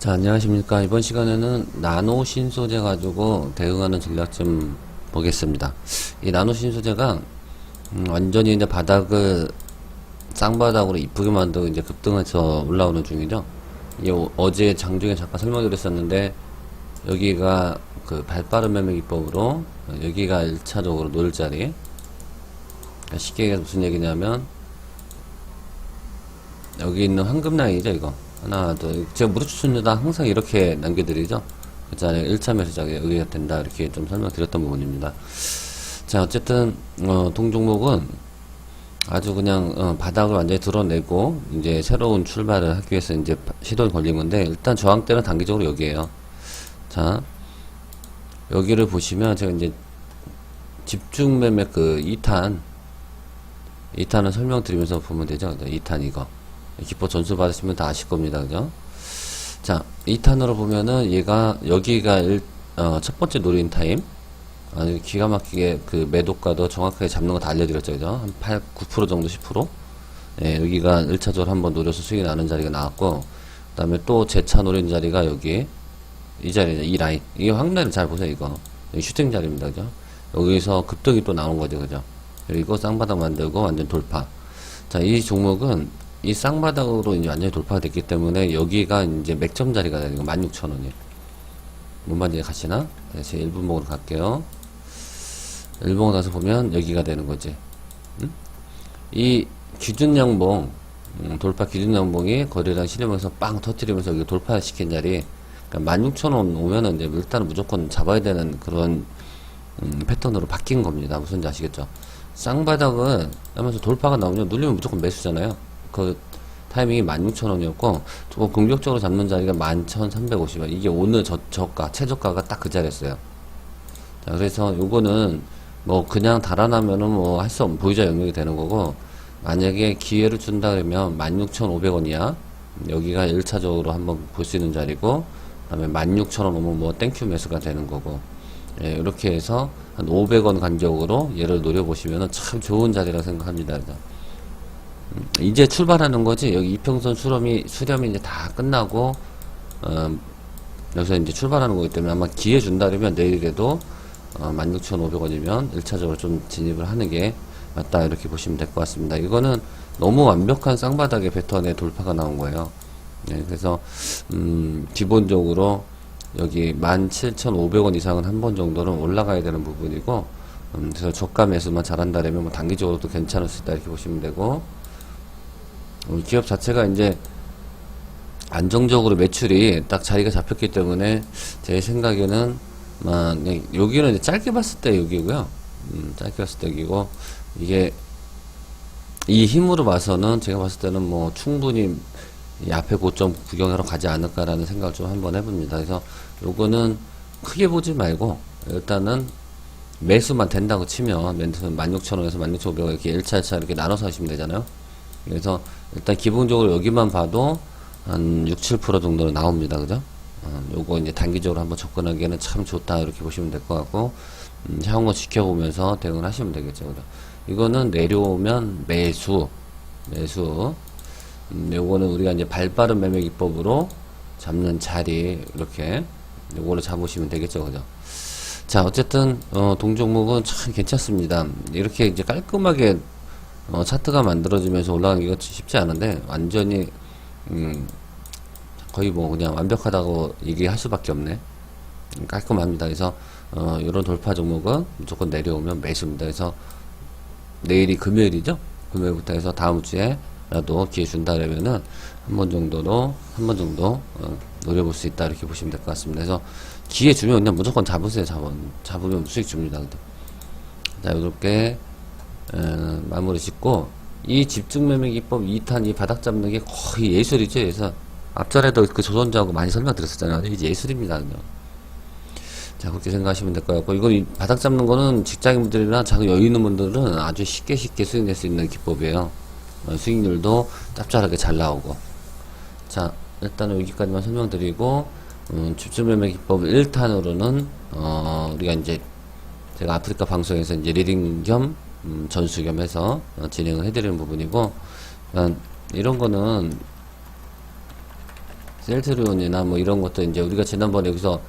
자, 안녕하십니까. 이번 시간에는 나노 신소재 가지고 대응하는 전략 좀 보겠습니다. 이 나노 신소재가 음, 완전히 이제 바닥을 쌍바닥으로 이쁘게 만들고 이제 급등해서 올라오는 중이죠. 이 어- 어제 장중에 잠깐 설명드렸었는데 여기가 그 발빠른 매매 기법으로 어, 여기가 1차적으로 놀 자리. 그러니까 쉽게 무슨 얘기냐면 여기 있는 황금 라인이죠, 이거. 하나, 둘. 제가 무릎 추천료다 항상 이렇게 남겨드리죠. 그잖아요. 1차 매수작에 의해야 된다. 이렇게 좀 설명드렸던 부분입니다. 자, 어쨌든, 어, 동종목은 아주 그냥, 어, 바닥을 완전히 드러내고, 이제 새로운 출발을 하기 위해서 이제 바- 시도를 걸린 건데, 일단 저항대는 단기적으로 여기에요. 자, 여기를 보시면 제가 이제 집중 매매 그 2탄, 2탄을 설명드리면서 보면 되죠. 2탄 이거. 기포 전수 받으시면 다 아실 겁니다. 그죠? 자, 2탄으로 보면은 얘가, 여기가 일, 어, 첫 번째 노린 타임. 아주 기가 막히게 그 매도가도 정확하게 잡는 거 다 알려드렸죠. 그죠? 한 8, 9% 정도, 10%? 예, 여기가 1차적으로 한번 노려서 수익이 나는 자리가 나왔고, 그 다음에 또 재차 노린 자리가 여기, 이 자리죠. 이 라인. 이게 확률을 잘 보세요, 이거. 여기 슈팅 자리입니다. 그죠? 여기서 급등이 또 나온 거죠. 그죠? 그리고 쌍바닥 만들고 완전 돌파. 자, 이 종목은 이 쌍바닥으로 이제 완전히 돌파가 됐기 때문에 여기가 이제 맥점 자리가 되는 거 16,000원이. 뭔 말인지 가시나? 네, 제 일분목으로 갈게요. 일봉 가서 보면 여기가 되는 거지. 음? 이 기준 양봉, 음, 돌파 기준 양봉이 거래량 실으면서 빵 터트리면서 여기 돌파시킨 자리, 그러니까 16,000원 오면은 이제 일단은 무조건 잡아야 되는 그런 음, 패턴으로 바뀐 겁니다. 무슨지 아시겠죠? 쌍바닥은 하면서 돌파가 나오면 눌리면 무조건 매수잖아요. 그 타이밍이 16,000원이었고 조금 공격적으로 잡는 자리가 11,350원. 이게 오늘 저, 저가, 최저가가 딱 그 자리였어요. 자, 그래서 요거는 뭐 그냥 달아나면은 뭐 할 수 없는 보유자 영역이 되는 거고 만약에 기회를 준다 그러면 16,500원이야. 여기가 1차적으로 한번 볼 수 있는 자리고 그 다음에 16,000원 오면 뭐 땡큐 매수가 되는 거고 예, 이렇게 해서 한 500원 간격으로 얘를 노려보시면 참 좋은 자리라 생각합니다. 이제 출발하는 거지. 여기 이평선 수렴이, 수렴이 이제 다 끝나고, 어, 여기서 이제 출발하는 거기 때문에 아마 기회 준다 그러면 내일에도, 어, 16,500원이면 1차적으로 좀 진입을 하는 게 맞다. 이렇게 보시면 될 것 같습니다. 이거는 너무 완벽한 쌍바닥의 패턴의 돌파가 나온 거예요. 네, 그래서, 음, 기본적으로 여기 17,500원 이상은 한 번 정도는 올라가야 되는 부분이고, 음, 그래서 저가 매수만 잘한다면 뭐 단기적으로도 괜찮을 수 있다 이렇게 보시면 되고, 음, 기업 자체가 이제 안정적으로 매출이 딱 자리가 잡혔기 때문에 제 생각에는 막 그냥 여기는 이제 짧게 봤을 때 여기고요. 음, 짧게 봤을 때 여기고 이게 이 힘으로 봐서는 제가 봤을 때는 뭐 충분히 이 앞에 고점 구경하러 가지 않을까라는 생각을 좀 한번 해봅니다. 그래서 요거는 크게 보지 말고 일단은 매수만 된다고 치면 매수는 16,000원에서 16,500원 이렇게 1차 1차 이렇게 나눠서 하시면 되잖아요. 그래서 일단 기본적으로 여기만 봐도 한 6, 7% 정도는 나옵니다. 그죠? 어, 요거 이제 단기적으로 한번 접근하기에는 참 좋다 이렇게 보시면 될 것 같고 음, 향후 지켜보면서 대응을 하시면 되겠죠. 그죠? 이거는 내려오면 매수 매수 음, 요거는 우리가 이제 발빠른 매매 기법으로 잡는 자리 이렇게 요거를 잡으시면 되겠죠. 그죠? 자, 어쨌든 어, 동종목은 참 괜찮습니다. 이렇게 이제 깔끔하게 어, 차트가 만들어지면서 올라가기가 쉽지 않은데 완전히 음, 거의 뭐 그냥 완벽하다고 얘기할 수밖에 없네. 음, 깔끔합니다. 그래서 어, 이런 돌파 종목은 무조건 내려오면 매수입니다. 그래서 내일이 금요일이죠. 금요일부터 해서 다음 주에라도 기회 준다 그러면은 한 번 정도로 한 번 정도 어, 노려볼 수 있다 이렇게 보시면 될 것 같습니다. 그래서 기회 주면 그냥 무조건 잡으세요. 잡으, 잡으면 수익 줍니다. 자 이렇게 어, 마무리 짓고 이 집중 매매 기법 2탄 이 바닥 잡는 게 거의 예술이죠. 그래서 앞전에도 그 조선주하고 많이 설명드렸었잖아요. 이제 예술입니다. 그냥. 자 그렇게 생각하시면 될 것 같고 이거 이 바닥 잡는 거는 직장인분들이나 자금 여유 있는 분들은 아주 쉽게 쉽게 수익 낼 수 있는 기법이에요. 어, 수익률도 짭짤하게 잘 나오고 자 일단은 여기까지만 설명드리고 음, 집중 매매 기법 1탄으로는 어, 우리가 이제 제가 아프리카 방송에서 이제 리딩 겸 음, 전수 겸 해서 어, 진행을 해드리는 부분이고, 그러니까 이런 거는 셀트리온이나 뭐 이런 것도 이제 우리가 지난번에 여기서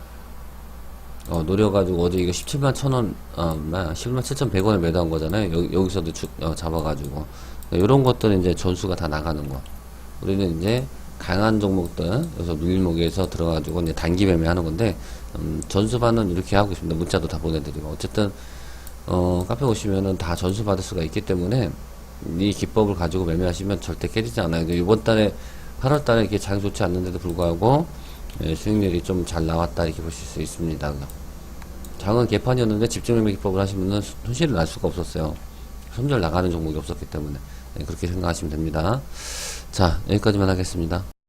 어, 노려가지고 어제 이거 17만 천 원, 어, 17만 7,100원에 매도한 거잖아요. 여기, 여기서도 주, 어, 잡아가지고. 이런 것들은 이제 전수가 다 나가는 거. 우리는 이제 강한 종목들, 그래서 밀목에서 들어가지고 이제 단기 매매하는 건데, 음, 전수반은 이렇게 하고 있습니다. 문자도 다 보내드리고. 어쨌든, 어, 카페 오시면은 다 전수 받을 수가 있기 때문에, 이 기법을 가지고 매매하시면 절대 깨지지 않아요. 이번 달에, 8월 달에 이렇게 장이 좋지 않는데도 불구하고, 예, 수익률이 좀 잘 나왔다 이렇게 보실 수 있습니다. 장은 개판이었는데 집중매매 기법을 하시면은 손- 손실을 날 수가 없었어요. 손절 나가는 종목이 없었기 때문에 네, 그렇게 생각하시면 됩니다. 자 여기까지만 하겠습니다.